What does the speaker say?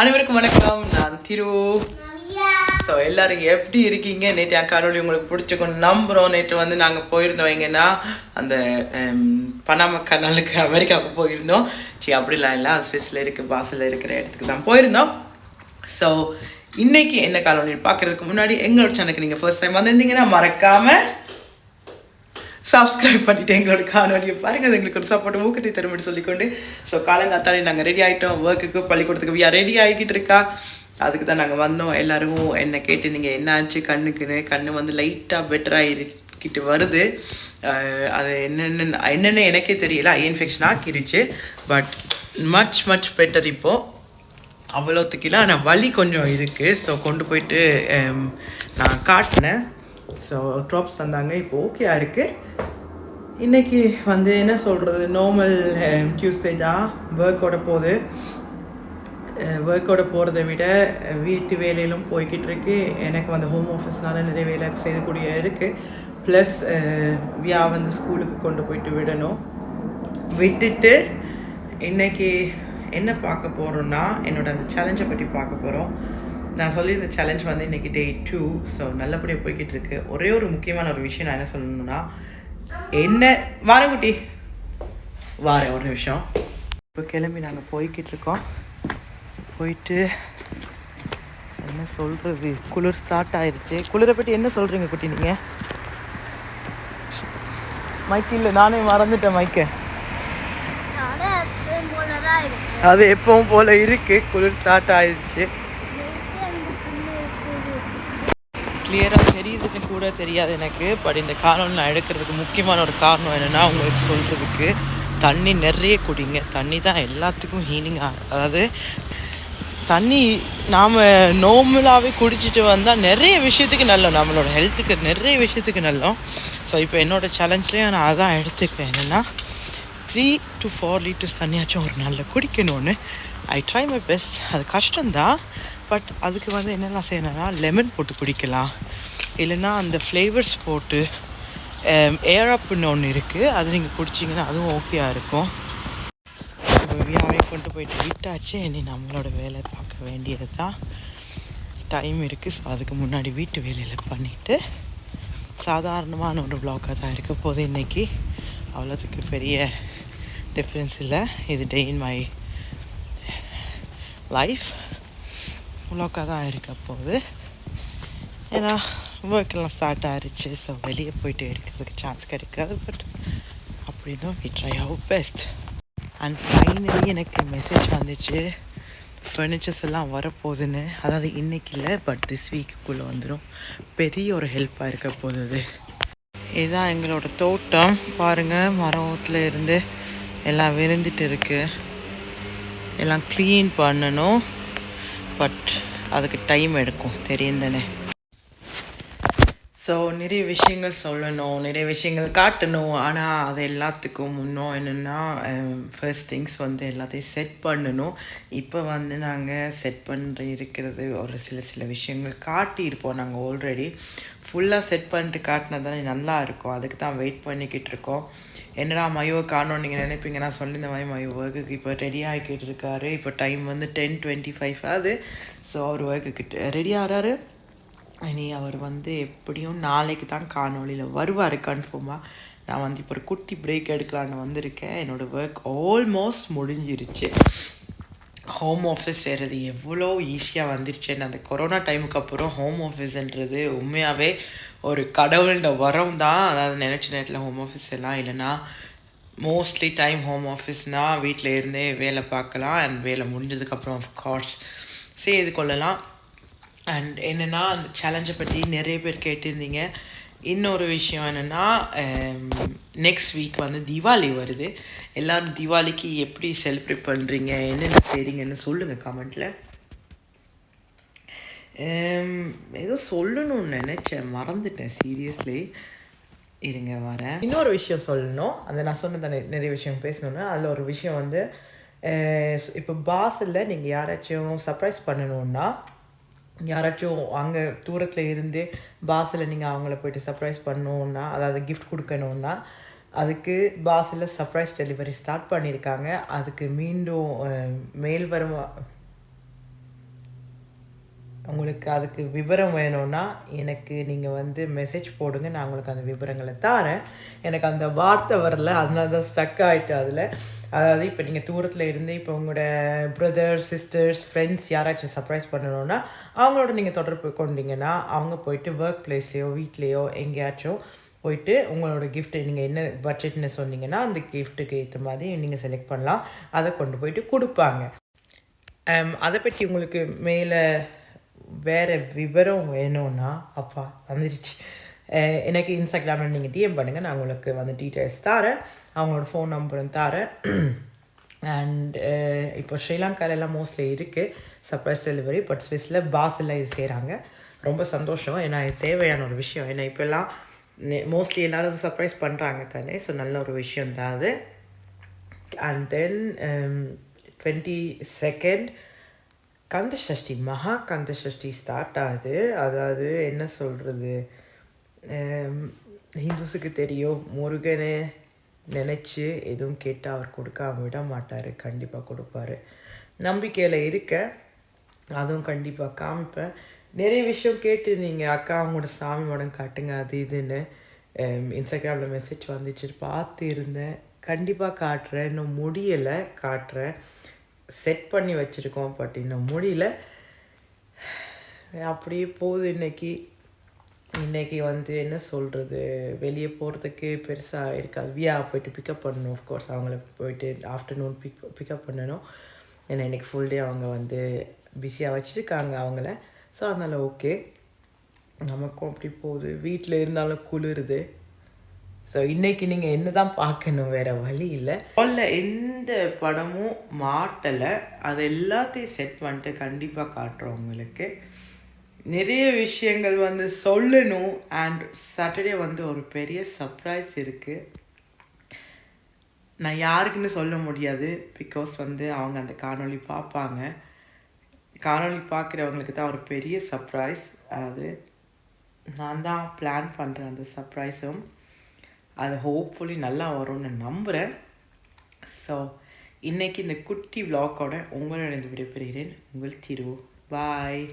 அனைவருக்கும் வணக்கம். நான் திரு. ஸோ எல்லாரும் எப்படி இருக்கீங்க? நேற்று என் காணொலி உங்களுக்கு பிடிச்சிக்கணும் நம்புகிறோம் நேற்று வந்து நாங்கள் போயிருந்தோம். எங்கன்னா அந்த பனாமா கனாலுக்கு அமெரிக்காவுக்கு போயிருந்தோம். சரி அப்படிலாம் இல்லை. ஸ்விஸ்ல இருக்குது பாஸில் இருக்கிற இடத்துக்கு தான் போயிருந்தோம். ஸோ இன்னைக்கு என்ன காணொலி பார்க்கறதுக்கு முன்னாடி எங்களோட சேனலுக்கு நீங்கள் ஃபர்ஸ்ட் டைம் வந்திருந்தீங்கன்னா மறக்காமல் சப்ஸ்கிரைப் பண்ணிட்டு எங்களோட காணொலியை பாருங்கள் அது எங்களுக்கு ஒரு சப்போர்ட் ஊக்கத்தை தரும்படி சொல்லிக்கொண்டு ஸோ காலங்காத்தாலே நாங்கள் ரெடி ஆகிட்டோம் ஒர்க்குக்கு பள்ளிக்கூடத்துக்கு வியா ரெடி ஆகிக்கிட்டு இருக்கா? அதுக்கு தான் நாங்கள் வந்தோம். எல்லாரும் என்னை கேட்டு நீங்கள் என்ன ஆச்சு? கண்ணுக்குன்னு கண்ணு வந்து லைட்டாக பெட்டராக இருக்கிட்டு வருது. அது என்னென்ன என்னென்ன எனக்கே தெரியல. ஐ இன்ஃபெக்ஷன் ஆக்கிருச்சு. பட் மச் மச் பெட்டர் இப்போது அவ்வளோத்துக்கில ஆனால் வலி கொஞ்சம் இருக்குது ஸோ கொண்டு போயிட்டு நான் காட்டினேன். ஸோ ட்ராப்ஸ் தந்தாங்க. இப்போ ஓகேயா இருக்குது இன்றைக்கி வந்து என்ன சொல்கிறது நார்மல் டியூஸ்டே தான் ஒர்க்கோட போகுது. Eh, ஒர்க்கோட போகிறத விட eh, வீட்டு வேலையிலும் போய்கிட்டு இருக்கு. எனக்கு வந்து ஹோம் ஆஃபீஸ்னால நிறைய வேலை செய்யக்கூடிய இருக்குது ப்ளஸ் eh, வியா வந்து ஸ்கூலுக்கு கொண்டு போயிட்டு விடணும். விட்டுட்டு இன்றைக்கி என்ன பார்க்க போகிறோன்னா என்னோட அந்த சேலஞ்சை பற்றி பார்க்க போகிறோம் நான் சொல்லியிருந்த சேலஞ்ச் வந்து இன்னைக்கு டே டூ ஸோ நல்லபடியாக போய்கிட்டு இருக்கு. ஒரே ஒரு முக்கியமான ஒரு விஷயம் நான் என்ன சொல்லணும்னா என்ன? வாரங்குட்டி வாரேன் ஒரு நிமிஷம். இப்போ கிளம்பி நாங்கள் போய்கிட்டு இருக்கோம். போயிட்டு என்ன சொல்கிறது குளிர் ஸ்டார்ட் ஆயிருச்சு. குளிரை பற்றி என்ன சொல்கிறீங்க குட்டி நீங்கள் மைக்கு இல்லை நானே மறந்துட்டேன் மைக்கை. அது எப்பவும் போல இருக்கு. குளிர் ஸ்டார்ட் ஆயிடுச்சு நைட்டு அந்த பொண்ணு இருக்குது. கிளியராக தெரியுதுன்னு கூட தெரியாது எனக்கு. பட் இந்த காரணம் நான் எடுக்கிறதுக்கு முக்கியமான ஒரு காரணம் என்னன்னா உங்களுக்கு சொல்கிறதுக்கு தண்ணி நிறைய குடிங்க. தண்ணி தான் எல்லாத்துக்கும் ஹீலிங் அதாவது தண்ணி நாம் நோமலாகவே குடிச்சிட்டு வந்தால் நிறைய விஷயத்துக்கு நல்லோம். நம்மளோட ஹெல்த்துக்கு நிறைய விஷயத்துக்கு நல்லோம். ஸோ இப்போ என்னோட சேலஞ்ச்லேயே நான் அதான் எடுத்துக்கிறேன். என்னென்னா த்ரீ டு ஃபோர் லிட்டர்ஸ் தண்ணியாச்சும் ஒரு நாளில் குடிக்கணும்னு. ஐ ட்ரை மை பெஸ்ட் அது கஷ்டம்தான். பட் அதுக்கு வந்து என்னெல்லாம் செய்யணும்னா லெமன் போட்டு குடிக்கலாம் இல்லைன்னா அந்த ஃப்ளேவர்ஸ் போட்டு ஏரப்புன்னு ஒன்று இருக்குது அது நீங்கள் குடிச்சிங்கன்னா அதுவும் ஓகேயாக இருக்கும். வியாவை கொண்டு போயிட்டு விட்டாச்சு இனி நம்மளோட வேலை பார்க்க வேண்டியது தான் டைம் இருக்குது ஸோ அதுக்கு முன்னாடி வீட்டு வேலையில் பண்ணிவிட்டு சாதாரணமான ஒரு ப்ளாக்காக தான் இருக்க போது இன்னைக்கு. அவ்வளோத்துக்கு பெரிய டிஃப்ரென்ஸ் இல்லை. இது டே இன் மை லைஃப் vlog-ஆ தான் இருக்க போகுது. ஏன்னா ஒர்க்கெல்லாம் ஸ்டார்ட் ஆகிருச்சு ஸோ வெளியே போயிட்டு எடுக்கிறதுக்கு சான்ஸ் கிடைக்காது. பட் அப்படி தான் we try our best and finally எனக்கு மெசேஜ் வந்துச்சு. ஃபர்னிச்சர்ஸ் எல்லாம் வரப்போகுதுன்னு. அதாவது இன்றைக்கி இல்லை பட் திஸ் வீக்குள்ளே வந்துடும் பெரிய ஒரு ஹெல்ப்பாக இருக்க போகுது. இதுதான் எங்களோட தோட்டம். பாருங்கள் மரத்தில் இருந்து எல்லாம் விருந்துட்டு இருக்குது எல்லாம் க்ளீன் பண்ணணும். பட் அதுக்கு டைம் எடுக்கும் தெரியும் தானே? ஸோ நிறைய விஷயங்கள் சொல்லணும் நிறைய விஷயங்கள் காட்டணும். ஆனால் அது எல்லாத்துக்கும் முன்னும் என்னென்னா ஃபர்ஸ்ட் திங்ஸ் வந்து எல்லாத்தையும் செட் பண்ணணும். இப்போ வந்து நாங்கள் செட் பண்ணுற இருக்கிறது ஒரு சில சில விஷயங்கள் காட்டியிருப்போம் நாங்கள் ஆல்ரெடி ஃபுல்லாக செட் பண்ணிட்டு காட்டினா தானே நல்லா இருக்கும். அதுக்கு தான் வெயிட் பண்ணிக்கிட்டு இருக்கோம். என்னடா மயுவை காணோம் நீங்கள் நினைப்பீங்க? நான் சொல்லியிருந்த மாதிரி மயு ஒர்க்குக்கு இப்போ ரெடி ஆகிக்கிட்டு இருக்காரு. இப்போ டைம் வந்து டென் டுவெண்ட்டி ஃபைவ் ஆகுது. ஸோ அவர் ஒர்க்குக்கிட்ட ரெடி ஆகிறாரு. இனி அவர் வந்து எப்படியும் நாளைக்கு தான் காணொளியில் வருவார் கன்ஃபார்மாக நான் வந்து இப்போ ஒரு குட்டி பிரேக் எடுக்கலான்னு வந்திருக்கேன். என்னோடய ஒர்க் ஆல்மோஸ்ட் முடிஞ்சிருச்சு. ஹோம் ஆஃபீஸ் செய்கிறது எவ்வளோ ஈஸியாக வந்துருச்சுன்னு அந்த கொரோனா டைமுக்கு அப்புறம் ஹோம் ஆஃபீஸ்ன்றது உண்மையாகவே ஒரு கடவுளோட வரம் தான். அதாவது நினச்ச நேரத்தில் ஹோம் ஆஃபீஸ் எல்லாம் இல்லைன்னா மோஸ்ட்லி டைம் ஹோம் ஆஃபீஸ்னால் வீட்டில் இருந்தே வேலை பார்க்கலாம். அண்ட் வேலை முடிஞ்சதுக்கப்புறம் ஆஃப்கோர்ஸ் செய்து கொள்ளலாம். அண்ட் என்னென்னா அந்த சேலஞ்சை பற்றி நிறைய பேர் கேட்டிருந்தீங்க. இன்னொரு விஷயம் என்னென்னா நெக்ஸ்ட் um, வீக் வந்து தீபாவளி வருது. எல்லோரும் தீபாவளிக்கு எப்படி செலிப்ரேட் பண்ணுறீங்க என்னென்ன செய்கிறீங்கன்னு சொல்லுங்கள் கமெண்ட்டில் um, ஏதோ சொல்லணும்னு நினச்சேன் மறந்துட்டேன் சீரியஸ்லி இருங்க வரேன். இன்னொரு விஷயம் சொல்லணும். அந்த நான் சொன்னதை நிறைய விஷயம் பேசணுன்னா அதில் ஒரு விஷயம் வந்து uh, இப்போ பாஸில் நீங்கள் யாராச்சும் சர்ப்ரைஸ் பண்ணணுன்னா யாராச்சும் அங்கே தூரத்தில் இருந்து பாஸில் நீங்கள் அவங்கள போயிட்டு சர்ப்ரைஸ் பண்ணணுன்னா அதாவது கிஃப்ட் கொடுக்கணுன்னா அதுக்கு பாஸில் சர்ப்ரைஸ் டெலிவரி ஸ்டார்ட் பண்ணியிருக்காங்க அதுக்கு மீண்டும் மேல் வரும். உங்களுக்கு அதுக்கு விவரம் வேணும்னா எனக்கு நீங்கள் வந்து மெசேஜ் போடுங்க. நான் உங்களுக்கு அந்த விவரங்களை தரேன். எனக்கு அந்த வார்த்தை வரல. அதனால தான் ஸ்டக் ஆகிட்டு அதில். அதாவது இப்போ நீங்கள் தூரத்தில் இருந்து இப்போ உங்களோட பிரதர்ஸ் சிஸ்டர்ஸ் ஃப்ரெண்ட்ஸ் யாராச்சும் சர்ப்ரைஸ் பண்ணணுன்னா அவங்களோட நீங்கள் தொடர்பு கொண்டீங்கன்னா அவங்க போயிட்டு ஒர்க் பிளேஸ்லேயோ வீட்லேயோ எங்கேயாச்சும் போயிட்டு உங்களோட கிஃப்ட் நீங்கள் என்ன பட்ஜெட்னு சொன்னீங்கன்னா அந்த கிஃப்ட்டுக்கு ஏற்ற மாதிரி நீங்கள் செலக்ட் பண்ணலாம். அதை கொண்டு போயிட்டு கொடுப்பாங்க. அதை பற்றி உங்களுக்கு மேலே வேறு விவரம் வேணும்னா அப்பா வந்துருச்சு. எனக்கு இன்ஸ்டாகிராமில் நீங்கள் டிஎம் பண்ணுங்கள் நான் உங்களுக்கு வந்து டீட்டெயில்ஸ் தரேன் அவங்களோட ஃபோன் நம்பரும் தரேன் அண்ட் இப்போ ஸ்ரீலங்காலெல்லாம் மோஸ்ட்லி இருக்குது சர்ப்ரைஸ் டெலிவரி பட் ஸ்விஸில் பாஸில் இது செய்கிறாங்க ரொம்ப சந்தோஷம். ஏன்னா இது தேவையான ஒரு விஷயம். ஏன்னா இப்போல்லாம் மோஸ்ட்லி எல்லாரும் சர்ப்ரைஸ் பண்ணுறாங்க தானே. ஸோ நல்ல ஒரு விஷயம் தான் அது. And then twenty second Kanda Sashti Maha Kanda Sashti start ஆகுது. அதாவது என்ன சொல்கிறது ஹிந்துஸுக்கு தெரியும் முருகனை நினச்சி எதுவும் கேட்டால் அவர் கொடுக்காம விட மாட்டார் கண்டிப்பாக கொடுப்பாரு. நம்பிக்கையில் இருக்க அதுவும் கண்டிப்பாக காமிப்பேன். நிறைய விஷயம் கேட்டிருந்தீங்க அக்கா அவங்களோட சாமி மடம் காட்டுங்க அது இதுன்னு. இன்ஸ்டாகிராமில் மெசேஜ் வந்துச்சு பார்த்து இருந்தேன் கண்டிப்பாக காட்டுறேன் இன்னும் முடியலை காட்டுறேன். செட் பண்ணி வச்சுருக்கோம் பட் இன்னும் முடியல. அப்படியே போகுது இன்றைக்கி இன்னைக்கு வந்து என்ன சொல்கிறது வெளியே போகிறதுக்கு பெருசாக இருக்காது. வியா போயிட்டு பிக்கப் பண்ணணும் ஆஃப்கோர்ஸ் அவங்கள போயிட்டு ஆஃப்டர்நூன் பிக் பிக்கப் பண்ணணும். ஏன்னா இன்னைக்கு ஃபுல் டே அவங்க வந்து பிஸியாக வச்சுருக்காங்க அவங்கள. ஸோ அதனால் ஓகே நமக்கும் அப்படி போகுது. வீட்டில் இருந்தாலும் குளிருது. ஸோ இன்றைக்கி நீங்கள் என்ன தான் பார்க்கணும் வேறு வழி இல்லை. உள்ள எந்த படமும் மாட்டலை. அது எல்லாத்தையும் செட் பண்ணிட்டு கண்டிப்பாக காட்டுறோம் உங்களுக்கு. நிறைய விஷயங்கள் வந்து சொல்லணும். அண்ட் சாட்டர்டே வந்து ஒரு பெரிய சர்ப்ரைஸ் இருக்குது நான் யாருக்குன்னு சொல்ல முடியாது. பிகாஸ் வந்து அவங்க அந்த காணொளி பார்ப்பாங்க. காணொளி பார்க்குறவங்களுக்கு தான் ஒரு பெரிய சர்ப்ரைஸ் அது நான் தான் பிளான் பண்ணுறேன் அந்த சர்ப்ரைஸும் அது ஹோப்ஃபுல்லி நல்லா வரும்னு நம்புகிறேன் ஸோ இன்றைக்கி இந்த குட்டி vlog-ஓட உங்களிடம் விடைபெறுகிறேன். உங்கள் திரு. பாய்